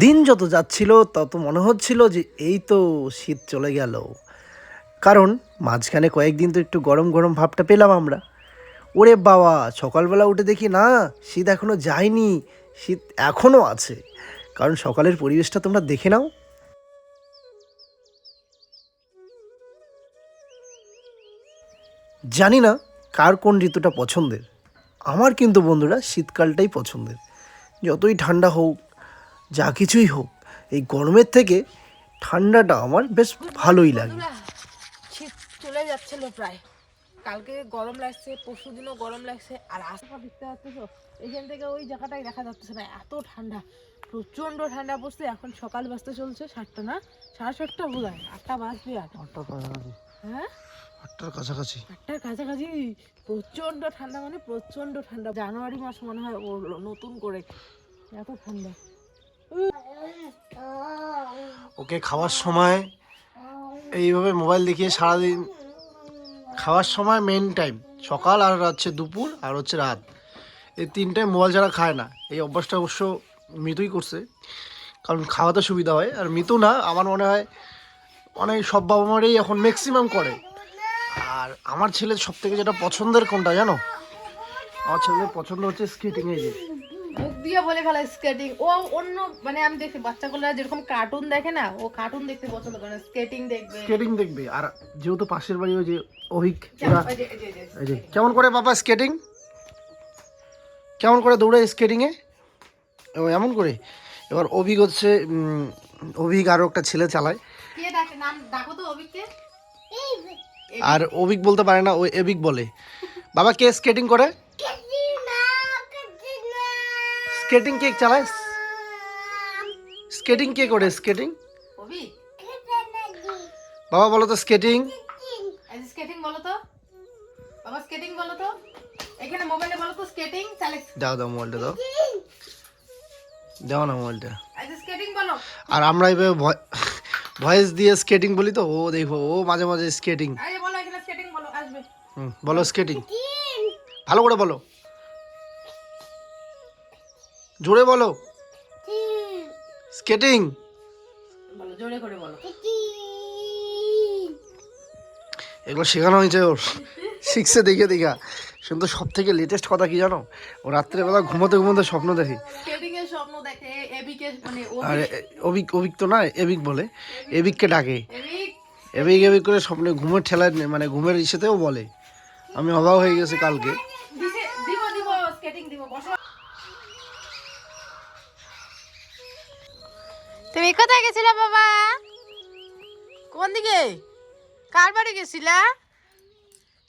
দিন যত যাচ্ছিল, তত মনে হচ্ছিল যে এই তো শীত চলে গেল। কারণ মাঝখানে কয়েকদিন তো একটু গরম গরম ভাবটা পেলাম আমরা। ওরে বাবা, সকালবেলা উঠে দেখি, না, শীত এখনও যায়নি, শীত এখনও আছে। কারণ সকালের পরিবেশটা তোমরা দেখে নাও। জানি না কার কোন ঋতুটা পছন্দের। আমার কিন্তু বন্ধুরা শীতকালটাই পছন্দের। যতই ঠান্ডা হোক যা কিছুই হোক এই গরমের থেকে ঠান্ডাটা আমার বেশ ভালোই লাগে। শীত চলে যাচ্ছিল প্রায়। কালকে গরম লাগছে পরশু দিনও গরম লাগছে আর আশপাশ দেখতে পাচ্ছ এখান থেকে ওই জায়গাটাই দেখা যাচ্ছে না এত ঠান্ডা প্রচণ্ড ঠান্ডা পড়ছে। এখন সকাল বাজতে চলছে সাতটা না সাড়ে সাতটা বোধ হয় আটটা বাজবে আর। হ্যাঁ? আটটার কাছাকাছি। আটটার কাছাকাছি? প্রচণ্ড ঠান্ডা মানে প্রচণ্ড ঠান্ডা। জানুয়ারি মাস মনে হয় ও নতুন করে এত ঠান্ডা। ওকে খাওয়ার সময় এইভাবে মোবাইল দেখিয়ে সারাদিন খাওয়ার সময় মেন টাইম সকাল আর হচ্ছে দুপুর আর হচ্ছে রাত। এই তিনটায় মোবাইল ছাড়া খায় না। এই অভ্যাসটা অবশ্য মৃতুই করছে, কারণ খাওয়াতে সুবিধা হয়। আর মৃতু না, আমার মনে হয় অনেক সব বাবা মারই এখন ম্যাক্সিমাম করে। আর আমার ছেলের সব থেকে যেটা পছন্দের কোনটা জানো? আমার ছেলের পছন্দ হচ্ছে স্কেটিং এই যে। মুখ দিয়ে বলে ফেলা স্কেটিং ও অন্য মানে আমি দেখি বাচ্চাগুলো যেরকম কার্টুন দেখে না ও কার্টুন দেখতে পছন্দ করে স্কেটিং দেখবে। স্কেটিং দেখবে। আর যেহেতু পাশের বাড়ি ওই যে অভিক ওই কেমন করে বাবা স্কেটিং কেমন করে দৌড়ে স্কেটিংয়ে ও এমন করে। এবার অভিক হচ্ছে অভিক আরও একটা ছেলে চালায়। কে ডাকে? নাম ডাকো তো অভিককে। আর অভিক বলতে পারে না ও এবিক বলে। বাবা কে স্কেটিং করে? স্কেটিং কে চালায় স্কেটিং কে করে স্কেটিং বাবা বলো তো স্কেটিং স্কেটিং বলো তো। বাবা স্কেটিং বলো তো। এখানে মোবাইলে বলো তো স্কেটিং দাও দাও মোবাইলটা দাও। দাও না মোবাইলটা স্কেটিং বলো। আর আমরা এইভাবে ভয়েস দিয়ে স্কেটিং বলি তো? ও দেখো ও মাঝে মাঝে স্কেটিং এই বলো এখানে স্কেটিং বলো আসবে। হুম বলো স্কেটিং ভালো করে বলো। জোরে বলো। স্কেটিং বলো জোরে করে বলো। এগুলো শেখানো হয়েছে ওর। শিখছে দেখে দেখা। কিন্তু সব থেকে লেটেস্ট কথা কি জানো? ও রাত্রেবেলা ঘুমোতে ঘুমোতে স্বপ্ন দেখে। আর অভিক অভিক তো না এবিক বলে। এবিককে ডাকে। এবিক এবিক করে স্বপ্নে ঘুমের ঠেলায় মানে ঘুমের ইসেতেও বলে। আমি অবাক হয়ে গেছে কালকে দিছে দিব দিব স্কেটিং দিব বসো তুমি কোথায় গেছিলা বাবা? কোন দিকে? কার বাড়ি গেছিলা?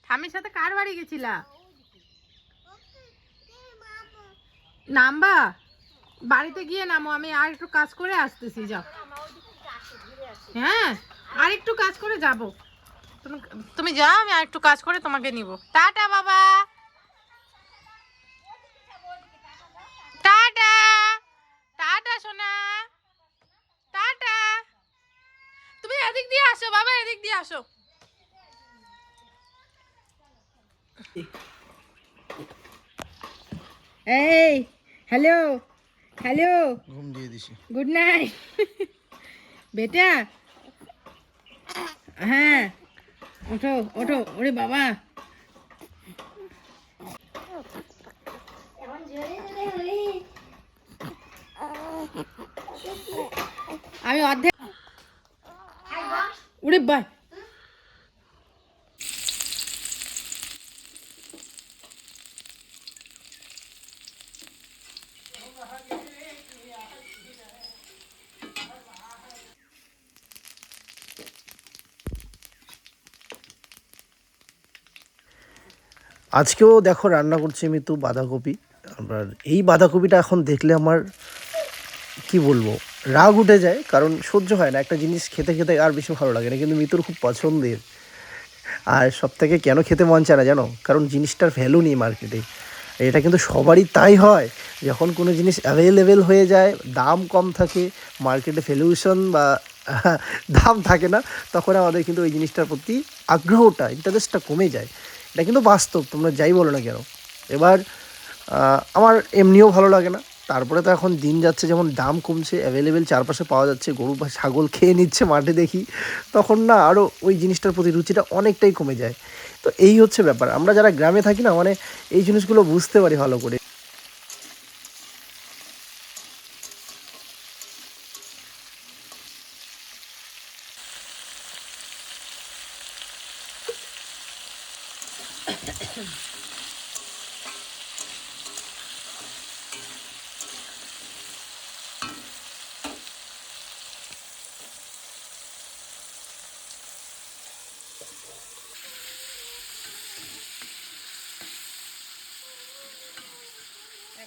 ঠামির সাথে কার বাড়ি গেছিলা? নামবা বাড়িতে গিয়ে নামো আমি আর একটু কাজ করে আসতেছি যাও। হ্যাঁ আর একটু কাজ করে যাব। তুমি তুমি যাও আমি আর একটু কাজ করে তোমাকে নিব। টাটা বাবা। টাটা। টাটা সোনা টাটা তুমি এদিক দিয়ে আসো বাবা এদিক দিয়ে আসো। এই হ্যালো হ্যালো ঘুম দিয়ে দিছি। গুড নাইট বেটা হ্যাঁ ওঠো ওঠো ওরে বাবা। আমি অর্ধেক উড়ে, বাই। আজকেও দেখো রান্না করছি আমি তো বাঁধাকপি। আবার এই বাঁধাকপিটা এখন দেখলে আমার কি বলব? রাগ উঠে যায়, কারণ সহ্য হয় না। একটা জিনিস খেতে খেতে আর বেশি ভালো লাগে না, কিন্তু মিতুর খুব পছন্দের। আর সব থেকে কেন খেতে মন চায় না জানো? কারণ জিনিসটার ভ্যালু নেই মার্কেটে এটা কিন্তু সবারই তাই হয়। যখন কোনো জিনিস অ্যাভেলেবেল হয়ে যায়, দাম কম থাকে মার্কেটে ভ্যালুয়েশন বা দাম থাকে না, তখন আমাদের কিন্তু ওই জিনিসটার প্রতি আগ্রহটা ইন্টারেস্টটা কমে যায়। এটা কিন্তু বাস্তব, তোমরা যাই বলো না কেন। এবার আমার এমনিও ভালো লাগে না। তারপরে তো এখন দিন যাচ্ছে, যেমন দাম কমছে অ্যাভেলেবেল চারপাশে পাওয়া যাচ্ছে, গরু বা ছাগল খেয়ে নিচ্ছে মাঠে দেখি, তখন না আরও ওই জিনিসটার প্রতি রুচিটা অনেকটাই কমে যায়। তো এই হচ্ছে ব্যাপার, আমরা যারা গ্রামে থাকি না মানে এই জিনিসগুলো বুঝতে পারি ভালো করে।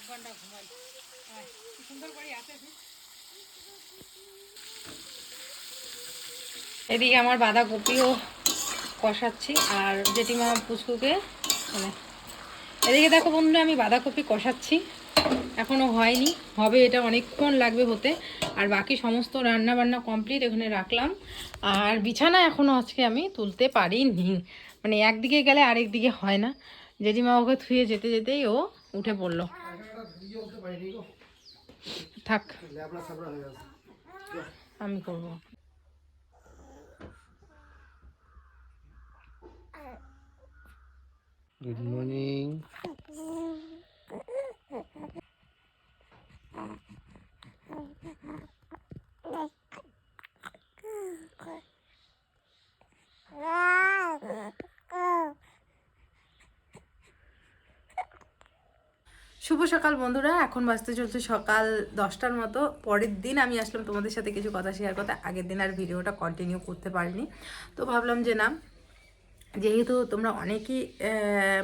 ঘুমাই। সুন্দর করে এদিকে আমার বাঁধাকপিও কষাচ্ছি, আর জেঠিমা পুচকুকে মানে এদিকে দেখো বন্ধুরা, আমি বাঁধাকপি কষাচ্ছি। এখনও হয়নি, হবে এটা অনেকক্ষণ লাগবে হতে। আর বাকি সমস্ত রান্না বান্না কমপ্লিট এখানে রাখলাম। আর বিছানা এখনও আজকে আমি তুলতে পারিনি। মানে একদিকে গেলে আরেক দিকে হয় না। জেঠিমা ওকে থুয়ে যেতে যেতেই ও উঠে পড়ল। থাক আমি করব গুড মর্নিং শুভ সকাল বন্ধুরা, এখন বাজতে চলছে সকাল দশটার মতো। পরের দিন আমি আসলাম তোমাদের সাথে কিছু কথা শেয়ার করতে। আগের দিন আর ভিডিওটা কন্টিনিউ করতে পারিনি। তো ভাবলাম যে না, যেহেতু তোমরা অনেকেই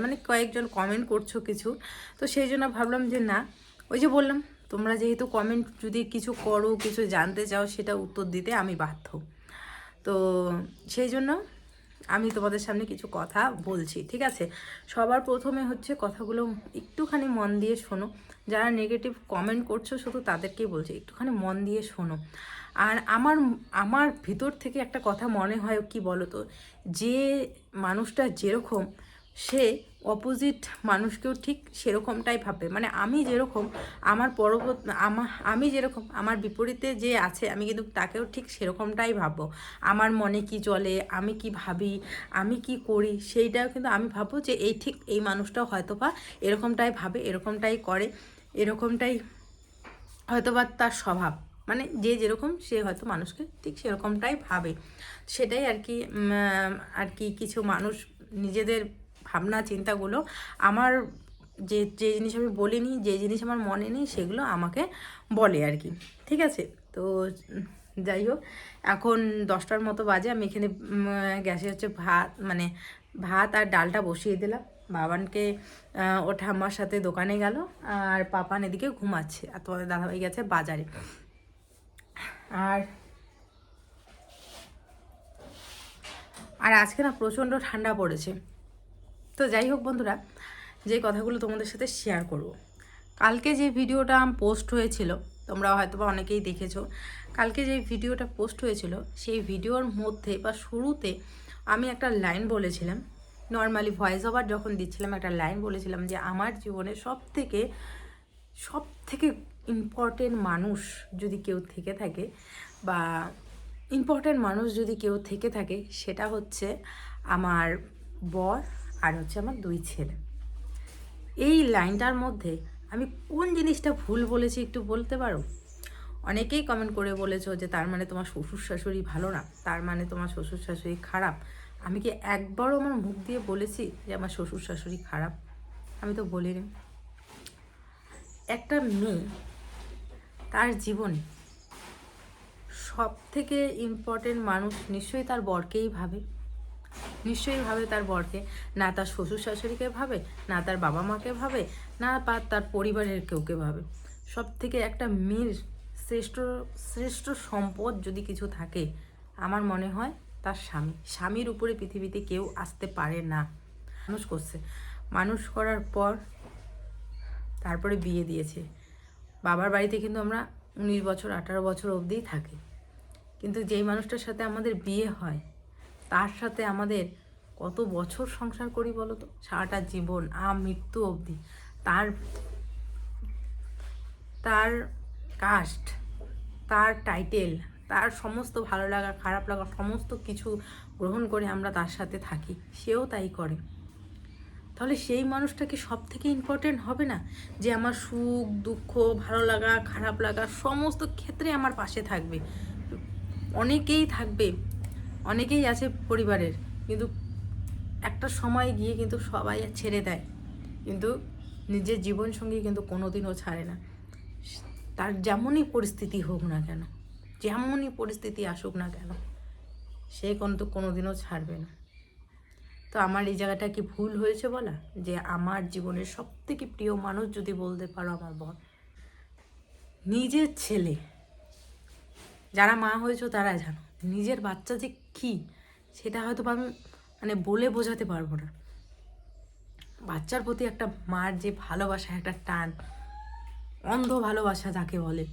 মানে কয়েকজন কমেন্ট করছ কিছু, তো সেই জন্য ভাবলাম যে না, ওই যে বললাম, তোমরা যেহেতু কমেন্ট যদি কিছু করো, কিছু জানতে চাও, সেটা উত্তর দিতে আমি বাধ্য। তো সেই জন্য আমি তোমাদের সামনে কিছু কথা বলছি, ঠিক আছে? সবার প্রথমে হচ্ছে কথাগুলো একটুখানি মন দিয়ে শোনো। যারা নেগেটিভ কমেন্ট করছ, শুধু তাদেরকেই বলছি, একটুখানি মন দিয়ে শোনো। আর আমার আমার ভিতর থেকে একটা কথা মনে হয় কি বলো তো যে মানুষটা যেরকম সে অপোজিট মানুষকেও ঠিক সেরকমটাই ভাববে। মানে আমি যেরকম আমার পরবর্তী আমার আমি যেরকম আমার বিপরীতে যে আছে, আমি কিন্তু তাকেও ঠিক সেরকমটাই ভাববো। আমার মনে কি চলে, আমি কি ভাবি, আমি কি করি, সেইটাও কিন্তু আমি ভাববো যে এই ঠিক এই মানুষটাও হয়তো বা এরকমটাই ভাবে, এরকমটাই করে, এরকমটাই হয়তো বা তার স্বভাব। মানে যে যেরকম সে হয়তো মানুষকে ঠিক সেরকমটাই ভাবে। সেটাই আর কি আর কি কিছু মানুষ নিজেদের ভাবনা, চিন্তাগুলো আমার যে যে জিনিস আমি বলিনি, যে জিনিস আমার মনে নেই, সেগুলো আমাকে বলে আর কি। ঠিক আছে? তো যাই হোক, এখন দশটার মতো বাজে, আমি এখানে গ্যাসে হচ্ছে ভাত মানে ভাত আর ডালটা বসিয়ে দিলাম। বাবানকে ও ঠাম্মার সাথে দোকানে গেল, আর পাপান এদিকে ঘুমাচ্ছে, আর তোমাদের দাদাভাই গেছে বাজারে। আর আর আজকে না প্রচণ্ড ঠান্ডা পড়েছে। তো যাই হোক বন্ধুরা, যে কথাগুলো তোমাদের সাথে শেয়ার করব। কালকে যে ভিডিওটা পোস্ট হয়েছিল তোমরা হয়তো বা অনেকেই দেখেছ, কালকে যে ভিডিওটা পোস্ট হয়েছিল, সেই ভিডিওর মধ্যে বা শুরুতে আমি একটা লাইন বলেছিলাম। নর্মালি ভয়েস ওভার যখন দিচ্ছিলাম, একটা লাইন বলেছিলাম যে, আমার জীবনে সব থেকে সব থেকে ইম্পর্টেন্ট মানুষ যদি কেউ থেকে থাকে বা ইম্পর্টেন্ট মানুষ যদি কেউ থেকে থাকে, সেটা হচ্ছে আমার বর আর হচ্ছে আমার দুই ছেলে। এই লাইনটার মধ্যে আমি কোন জিনিসটা ভুল বলেছি একটু বলতে পারো? অনেকেই কমেন্ট করে বলেছ যে তার মানে তোমার শ্বশুর শাশুড়ি ভালো না, তার মানে তোমার শ্বশুর শাশুড়ি খারাপ। আমি কি একবারও আমার মুখ দিয়ে বলেছি যে আমার শ্বশুর শাশুড়ি খারাপ? আমি তো বলিনি। একটা মেয়ে তার জীবনে সব থেকে ইম্পর্টেন্ট মানুষ নিশ্চয়ই তার বরকেই ভাবে। নিশ্চয়ই ভাবে তার বরকে। না তার শ্বশুর শাশুড়িকে ভাবে, না তার বাবা মাকে ভাবে, না বা তার পরিবারের কেউকে ভাবে। সব থেকে একটা মেয়ের শ্রেষ্ঠ শ্রেষ্ঠ সম্পদ যদি কিছু থাকে, আমার মনে হয় তার স্বামী। স্বামীর উপরে পৃথিবীতে কেউ আসতে পারে না। মানুষ করছে। মানুষ করার পর তারপরে বিয়ে দিয়েছে। বাবার বাড়িতে কিন্তু আমরা উনিশ বছর, আঠারো বছর অবধিই থাকি। কিন্তু যেই মানুষটার সাথে আমাদের বিয়ে হয় তার সাথে আমাদের কত বছর সংসার করি বলো তো? সারাটা জীবন আ মৃত্যু অবধি। তার তার কাস্ট তার টাইটেল তার সমস্ত ভালো লাগা, খারাপ লাগা, সমস্ত কিছু গ্রহণ করে আমরা তার সাথে থাকি। সেও তাই করে। তাহলে সেই মানুষটা কি সব থেকে ইম্পর্টেন্ট হবে না? যে আমার সুখ, দুঃখ, ভালো লাগা, খারাপ লাগা, সমস্ত ক্ষেত্রে আমার পাশে থাকবে। অনেকেই থাকবে অনেকেই আছে পরিবারের, কিন্তু একটা সময় গিয়ে কিন্তু সবাই ছেড়ে দেয়। কিন্তু নিজের জীবনসঙ্গী কিন্তু কোনোদিনও ছাড়ে না। তার যেমনই পরিস্থিতি হোক না কেন, যেমনই পরিস্থিতি আসুক না কেন, সে কিন্তু কোনোদিনও ছাড়বে না। তো আমার এই জায়গাটা কি ভুল হয়েছে বলা? যে আমার জীবনের সব থেকে প্রিয় মানুষ যদি বলতে পারো আমার বর, নিজের ছেলে। যারা মা হয়েছো তারা জানো। নিজের বাচ্চা যে কী, সেটা হয়তো আমি মানে বলে বোঝাতে পারব না। বাচ্চার প্রতি একটা মার যে ভালোবাসা, একটা টান, অন্ধ ভালোবাসা যাকে বলে।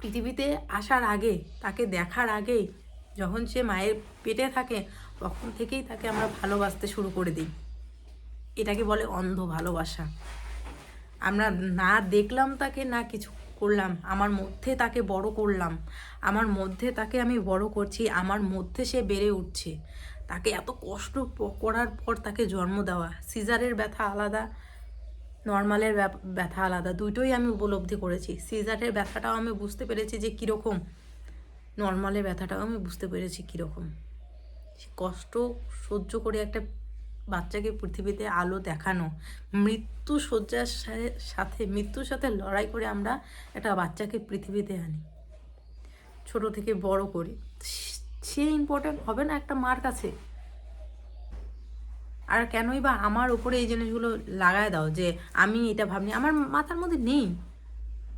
পৃথিবীতে আসার আগে, তাকে দেখার আগে যখন সে মায়ের পেটে থাকে, তখন থেকেই তাকে আমরা ভালোবাসতে শুরু করে দিই। এটাকে বলে অন্ধ ভালোবাসা। আমরা না দেখলাম তাকে, না কিছু করলাম, আমার মধ্যে তাকে বড় করলাম, আমার মধ্যে তাকে আমি বড় করছি, আমার মধ্যে সে বেড়ে উঠছে। তাকে এত কষ্ট করার পর তাকে জন্ম দেওয়া। সিজারের ব্যথা আলাদা, নর্মালের ব্যথা আলাদা, দুটোই আমি উপলব্ধি করেছি। সিজারের ব্যথাটাও আমি বুঝতে পেরেছি যে কীরকম, নর্মালের ব্যথাটাও আমি বুঝতে পেরেছি কীরকম। সে কষ্ট সহ্য করে একটা বাচ্চাকে পৃথিবীতে আলো দেখানো, মৃত্যু শয্যার সাথে, মৃত্যুর সাথে লড়াই করে আমরা একটা বাচ্চাকে পৃথিবীতে আনি। ছোট থেকে বড় করি। সে ইম্পর্ট্যান্ট হবে না একটা মার কাছে? আর কেনই বা আমার উপরে এই জিনিসগুলো লাগায় দাও যে আমি এটা ভাবনি। আমার মাথার মধ্যে নেই।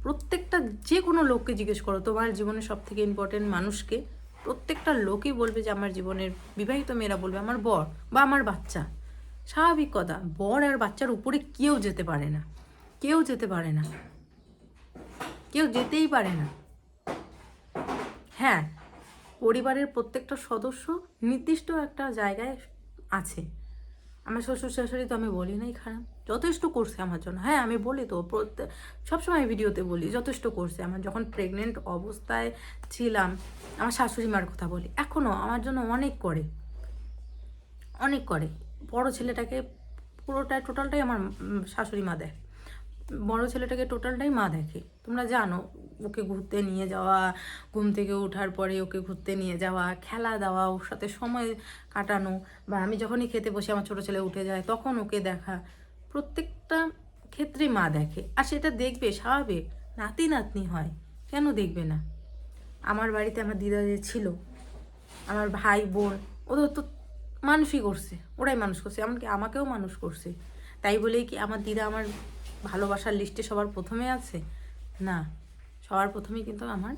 প্রত্যেকটা যে কোনো লোককে জিজ্ঞেস করো, তোমার জীবনে সব থেকে ইম্পর্টেন্ট মানুষকে প্রত্যেকটা লোকই বলবে যে আমার জীবনের, বিবাহিত মেয়েরা বলবে, আমার বর বা আমার বাচ্চা। স্বাভাবিক কথা, বর আর বাচ্চার উপরে কেউ যেতে পারে না। কেউ যেতে পারে না। কেউ যেতেই পারে না। হ্যাঁ পরিবারের প্রত্যেকটা সদস্য নির্দিষ্ট একটা জায়গায় আছে। আমার শ্বশুর শাশুড়ি তো আমি বলি নাই, খারাপ। যথেষ্ট করছে আমার জন্য। হ্যাঁ আমি বলি তো, প্রত্যেক, সবসময় ভিডিওতে বলি, যথেষ্ট করছে। আমার যখন প্রেগনেন্ট অবস্থায় ছিলাম, আমার শাশুড়ি মার কথা বলি। এখনও আমার জন্য অনেক করে। অনেক করে। বড় ছেলেটাকে পুরোটাই, টোটালটাই আমার শাশুড়ি মা দেয় বড় ছেলেটাকে টোটালটাই মা দেখে। তোমরা জানো, ওকে ঘুরতে নিয়ে যাওয়া, ঘুম থেকে ওঠার পরে ওকে ঘুরতে নিয়ে যাওয়া, খেলা দেওয়া, ওর সাথে সময় কাটানো, বা আমি যখনই খেতে বসে, আমার ছোটো ছেলে উঠে যায়, তখন ওকে দেখা। প্রত্যেকটা ক্ষেত্রে মা দেখে। আর সেটা দেখবে, স্বাভাবিক। নাতি, নাতনি হয়, কেন দেখবে না? আমার বাড়িতে আমার দিদা যে ছিল, আমার ভাই, বোন, ওদের তো মানুষই করছে, ওরাই মানুষ করছে, এমনকি আমাকেও মানুষ করছে। তাই বলেই কি আমার দিদা আমার ভালোবাসার লিস্টে সবার প্রথমে আছে? না, সবার প্রথমেই কিন্তু আমার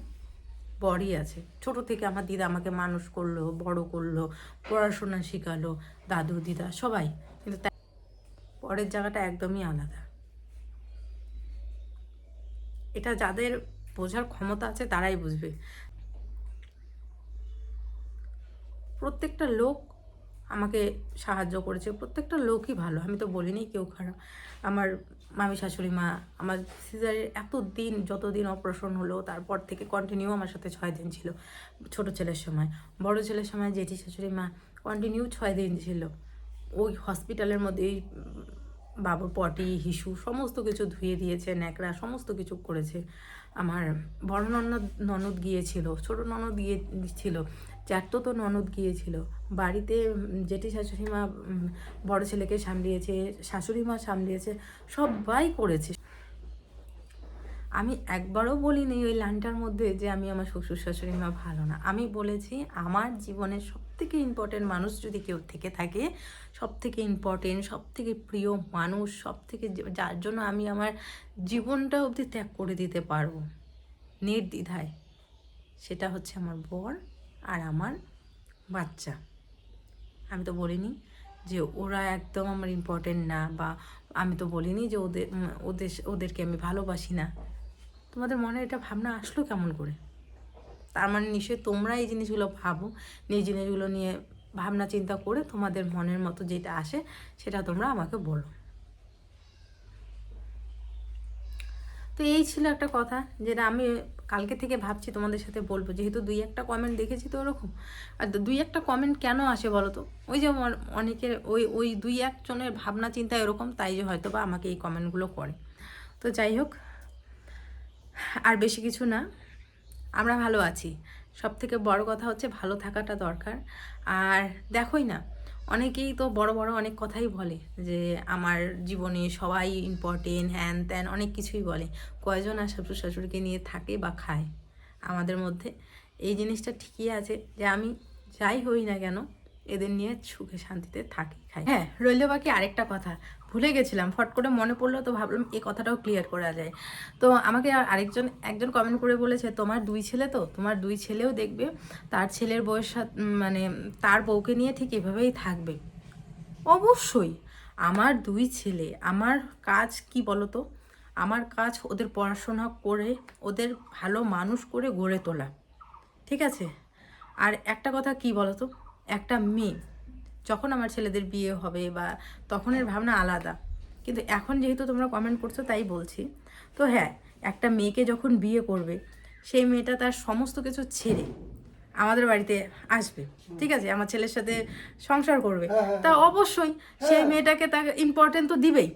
বরই আছে। ছোট থেকে আমার দিদা আমাকে মানুষ করল, বড় করল, পড়াশোনা শেখালো, দাদু, দিদা, সবাই। কিন্তু পরের জায়গাটা একদমই আলাদা। এটা যাদের বোঝার ক্ষমতা আছে তারাই বুঝবে। প্রত্যেকটা লোক আমাকে সাহায্য করেছে। প্রত্যেকটা লোকই ভালো, আমি তো বলিনি কেউ খারাপ। আমার মামি, শাশুড়ি, মা, আমার সিজারের এত দিন যত দিন অপারেশন হলো, তারপর থেকে কন্টিনিউ আমার সাথে ছয় দিন ছিল ছোট ছেলের সময়। বড় ছেলের সময় জেঠি, শাশুড়ি, মা কন্টিনিউ ছয় দিন ছিল। ওই হসপিটালের মধ্যেই বাবুর পটি, হিসু, সমস্ত কিছু ধুয়ে দিয়েছে, ন্যাকড়া, সমস্ত কিছু করেছে। আমার বড় ননদ ননদ গিয়েছিল, ছোট ননদ গিয়ে চারটো তো ননদ গিয়েছিল। বাড়িতে জেঠি শাশুড়ি মা উম, বড় ছেলেকে সামলিয়েছে শাশুড়ি মা সামলিয়েছে সবাই করেছে। আমি একবারও বলিনি ওই লাইনটার মধ্যে যে আমি আমার শ্বশুর শাশুড়ি মা ভালো না। আমি বলেছি আমার জীবনের সব থেকে ইম্পর্টেন্ট মানুষ যদি কেউ থেকে থাকে সব থেকে ইম্পর্টেন্ট সব থেকে প্রিয় মানুষ সব থেকে যার জন্য আমি আমার জীবনটা অবধি ত্যাগ করে দিতে পারব। নির্দ্বিধায়। সেটা হচ্ছে আমার বর। আর আমার বাচ্চা। আমি তো বলিনি যে ওরা একদম আমার ইম্পর্টেন্ট না বা আমি তো বলিনি যে ওদের ওদের, ওদেরকে আমি ভালোবাসি না। তোমাদের মনে এটা ভাবনা আসলো কেমন করে? তার মানে নিশ্চয়ই তোমরা এই জিনিসগুলো ভাবো এই জিনিসগুলো নিয়ে ভাবনা চিন্তা করে তোমাদের মনের মতো যেটা আসে সেটা তোমরা আমাকে বলো। তো এই ছিল একটা কথা যেটা আমি কালকে থেকে ভাবছি তোমাদের সাথে বলব। যেহেতু দুই একটা কমেন্ট দেখেছি তো ওরকম। আর দুই একটা কমেন্ট কেন আসে বলো তো ওই যে অন- অনেকের ওই ওই দুই একজনের ভাবনা, চিন্তা এরকম, তাই যে হয়তো বা আমাকে এই কমেন্টগুলো করে। তো যাই হোক, আর বেশি কিছু না। আমরা ভালো আছি। সব থেকে বড় কথা হচ্ছে ভালো থাকাটা দরকার। আর দেখোই না অনেকেই তো বড় বড় অনেক কথাই বলে যে আমার জীবনে সবাই ইম্পর্টেন্ট হ্যান ত্যান অনেক কিছুই বলে। কয়জন আর শ্বশুর শাশুড়িকে নিয়ে থাকে বা খায় আমাদের মধ্যে? এই জিনিসটা ঠিকই আছে যে আমি যাই হই না কেন এদের নিয়ে সুখে শান্তিতে থাকি, খাই। হ্যাঁ রইল বাকি আরেকটা কথা। ভুলে গেছিলাম, ফট করে মনে পড়ল, তো ভাবলাম এই কথাটাও ক্লিয়ার করা যায়। তো আমাকে আর আরেকজন, একজন কমেন্ট করে বলেছে, তোমার দুই ছেলে তো? তোমার দুই ছেলেও দেখবে, তার ছেলের সাত- মানে তার বউকে নিয়ে ঠিক এভাবেই থাকবে। অবশ্যই। আমার দুই ছেলে, আমার কাজ কি বলতো? আমার কাজ ওদের পড়াশোনা করে, ওদের ভালো মানুষ করে গড়ে তোলা। ঠিক আছে? আর একটা কথা কি বলতো? একটা মেয়ে যখন আমার ছেলেদের বিয়ে হবে বা তখনের ভাবনা আলাদা। কিন্তু এখন যেহেতু তোমরা কমেন্ট করছ তাই বলছি। তো হ্যাঁ একটা মেয়েকে যখন বিয়ে করবে সেই মেয়েটা তার সমস্ত কিছু ছেড়ে আমাদের বাড়িতে আসবে। ঠিক আছে? আমার ছেলের সাথে সংসার করবে। তা অবশ্যই সেই মেয়েটাকে তাকে ইম্পর্টেন্ট তো দিবেই।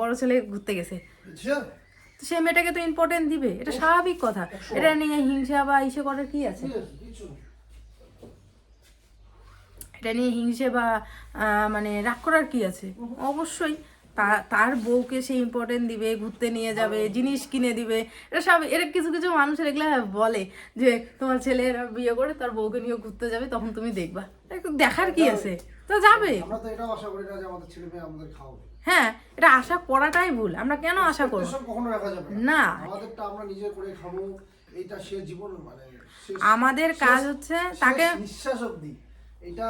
বড় ছেলে ঘুরতে গেছে। সেই মেয়েটাকে তো ইম্পর্টেন্ট দিবে। এটা স্বাভাবিক কথা। এটা নিয়ে হিংসা বা ইসে করার কি আছে। এটা নিয়ে হিংসে বা মানে রাগ করার কি আছে? অবশ্যই। তার বউকে সে ইম্পর্টেন্ট দিবে ঘুরতে নিয়ে যাবে জিনিস কিনে দিবে। এটা সব এর কিছু কিছু মানুষের এগুলো বলে যে তোমার ছেলে বিয়ে করে তার বউকে নিয়ে ঘুরতে যাবে তখন তুমি দেখবা। দেখার কি আছে? তো যাবে। হ্যাঁ এটা আশা করাটাই ভুল। আমরা কেন আশা করব? না। মানে আমাদের কাজ হচ্ছে তাকে নিঃশ্বাস অবধি। এটা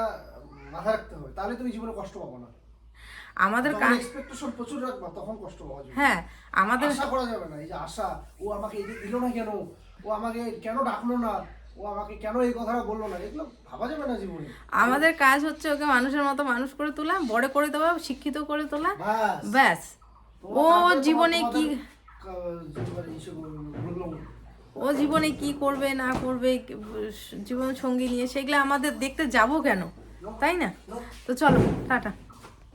মাথায় রাখতে হবে। তাহলে তুমি জীবনে কষ্ট পাবো না। আমাদের এক্সপেকটেশন প্রচুর রাখবা তখন কষ্ট পাওয়া যাবে। হ্যাঁ আমাদের আশা করা যাবে না এই যে আশা ও আমাকে এই দিল না কেন? ও আমাকে কেন ডাকলো না? ও আমাকে কেন এই কথাটা বলল না? এগুলো ভাবা যাবে না জীবনে। আমাদের কাজ হচ্ছে ওকে মানুষের মতো মানুষ করে তোলা বড় করে দেওয়া শিক্ষিত করে তোলা। ব্যাস। ও জীবনে কি ও জীবনে কি করবে, না করবে জীবন সঙ্গী নিয়ে সেগুলো আমাদের দেখতে যাব কেন? তাই না? তো চলো, টাটা।